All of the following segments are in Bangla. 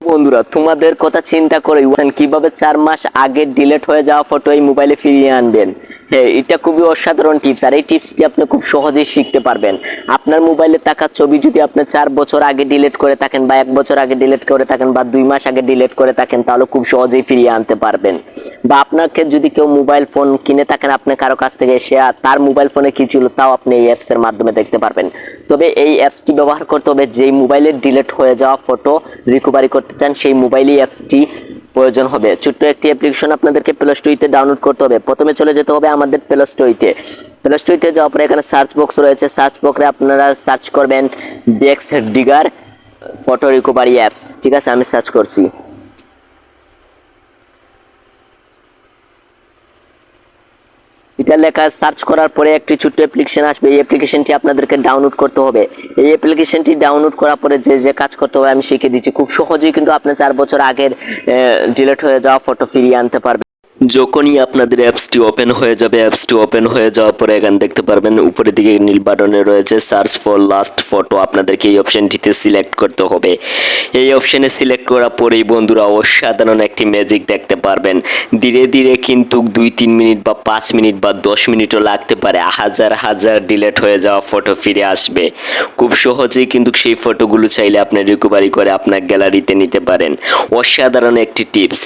বন্ধুরা, তোমাদের কথা চিন্তা করে কীভাবে চার মাস আগে ডিলেট হয়ে যাওয়া ফটো এই মোবাইলে ফিরিয়ে আনবেন? এটা খুবই অসাধারণ টিপস আর এই টিপসটি আপনি খুব সহজেই শিখতে পারবেন। আপনার মোবাইলে থাকা ছবি যদি আপনি চার বছর আগে ডিলিট করে থাকেন বা এক বছর আগে ডিলিট করে থাকেন বা দুই মাস আগে ডিলিট করে থাকেন, তাহলে খুব সহজেই ফিরিয়ে আনতে পারবেন। বা আপনাকে যদি কেউ মোবাইল ফোন কিনে থাকেন, আপনি কারও কাছ থেকে সে তার মোবাইল ফোনে কি ছিল, তাও আপনি এই অ্যাপসের মাধ্যমে দেখতে পারবেন। তবে এই অ্যাপসটি ব্যবহার করতে হবে, যেই মোবাইলের ডিলিট হয়ে যাওয়া ফটো রিকভারি করতে চান, সেই মোবাইলই অ্যাপসটি প্রয়োজন হবে। ছোট্ট একটি অ্যাপ্লিকেশন আপনাদেরকে প্লে স্টোরিতে ডাউনলোড করতে হবে। প্রথমে চলে যেতে হবে আমাদের প্লে স্টোরিতে প্লে স্টোরিতে যাওয়ার পরে এখানে সার্চ বক্স রয়েছে। সার্চ বক্সে আপনারা সার্চ করবেন DiskDigger photo recovery apps ঠিক আছে, আমি সার্চ করছি। এটা লেখা সার্চ করার পরে একটি ছোট্ট অ্যাপ্লিকেশন আসবে। এই অ্যাপ্লিকেশনটি আপনাদেরকে ডাউনলোড করতে হবে। এই অ্যাপ্লিকেশনটি ডাউনলোড করার পরে যে যে কাজ করতে হবে, আমি শিখে দিচ্ছি। খুব সহজেই কিন্তু আপনি চার বছর আগের ডিলেট হয়ে যাওয়া ফটো ফিরিয়ে আনতে পারবেন। যখনই আপনাদের অ্যাপসটি ওপেন হয়ে যাবে অ্যাপসটি ওপেন হয়ে যাওয়ার পরে এখানে দেখতে পারবেন, উপরের দিকে নীল বাটনে রয়েছে সার্চ ফর লাস্ট ফটো আপনাদেরকে এই অপশনটিতে সিলেক্ট করতে হবে। এই অপশনে সিলেক্ট করার পরেই বন্ধুরা অসাধারণ একটি ম্যাজিক দেখতে পারবেন। ধীরে ধীরে কিন্তু দুই, তিন মিনিট বা পাঁচ মিনিট বা দশ মিনিটও লাগতে পারে, হাজার হাজার ডিলেট হয়ে যাওয়া ফটো ফিরে আসবে। খুব সহজেই কিন্তু সেই ফটোগুলো চাইলে আপনি রিকভারি করে আপনার গ্যালারিতে নিতে পারেন। অসাধারণ একটি টিপস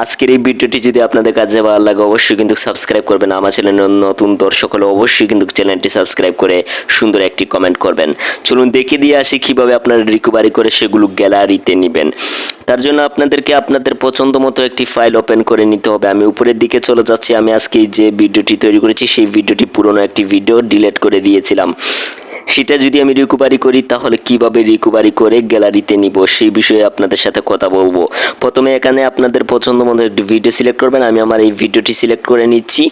আজকের এই ভিডিওটি যদি আপনাদের কাজে ভালো লাগে, অবশ্যই কিন্তু সাবস্ক্রাইব করবেন। আমার চ্যানেলের নতুন দর্শক হলে অবশ্যই কিন্তু চ্যানেলটি সাবস্ক্রাইব করে সুন্দর একটি কমেন্ট করবেন। চলুন দেখে দিয়ে আসি কীভাবে আপনারা রিকভারি করে সেগুলো গ্যালারিতে নেবেন। তার জন্য আপনাদেরকে আপনাদের পছন্দ মতো একটি ফাইল ওপেন করে নিতে হবে। আমি উপরের দিকে চলে যাচ্ছি। আমি আজকে যে ভিডিওটি তৈরি করেছি, সেই ভিডিওটি পুরনো একটি ভিডিও ডিলিট করে দিয়েছিলাম। সেটা যদি আমি রিকভারি করি, তাহলে কীভাবে রিকভারি করে গ্যালারিতে নিব, সেই বিষয়ে আপনাদের সাথে কথা বলব। প্রথমে এখানে আপনাদের পছন্দ মতো একটি ভিডিও সিলেক্ট করবেন। আমি আমার এই ভিডিওটি সিলেক্ট করে নিচ্ছি।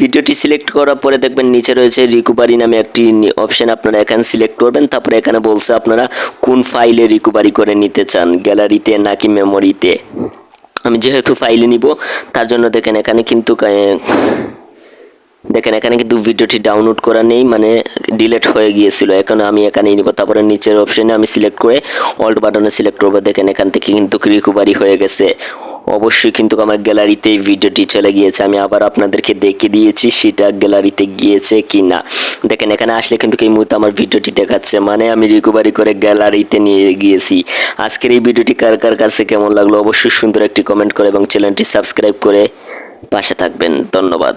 ভিডিওটি সিলেক্ট করার পরে দেখবেন নিচে রয়েছে রিকোভারি নামে একটি অপশান আপনারা এখানে সিলেক্ট করবেন। তারপরে এখানে বলছে আপনারা কোন ফাইলে রিকোভারি করে নিতে চান গ্যালারিতে নাকি মেমোরিতে আমি যেহেতু ফাইলে নিব, তার জন্য দেখেন এখানে কিন্তু দেখেন, এখানে কিন্তু ভিডিওটি ডাউনলোড করা নেই মানে ডিলেট হয়ে গিয়েছিল। এখন আমি এখানে নিব, তারপরে নিচের অপশনে আমি সিলেক্ট করে অল্ট বাটনে সিলেক্ট করব। দেখেন, এখান থেকে কিন্তু রিকভারি হয়ে গেছে। অবশ্যই কিন্তু আমার গ্যালারিতে ভিডিওটি চলে গিয়েছে। আমি আবার আপনাদেরকে দেখে দিয়েছি, সেটা গ্যালারিতে গিয়েছে কি না দেখেন, এখানে আসলে কিন্তু এই মুহূর্তে আমার ভিডিওটি দেখাচ্ছে মানে আমি রিকভারি করে গ্যালারিতে নিয়ে গিয়েছি। আজকের এই ভিডিওটি কার কার কাছে কেমন লাগল অবশ্যই সুন্দর একটি কমেন্ট করে এবং চ্যানেলটি সাবস্ক্রাইব করে পাশে থাকবেন। ধন্যবাদ।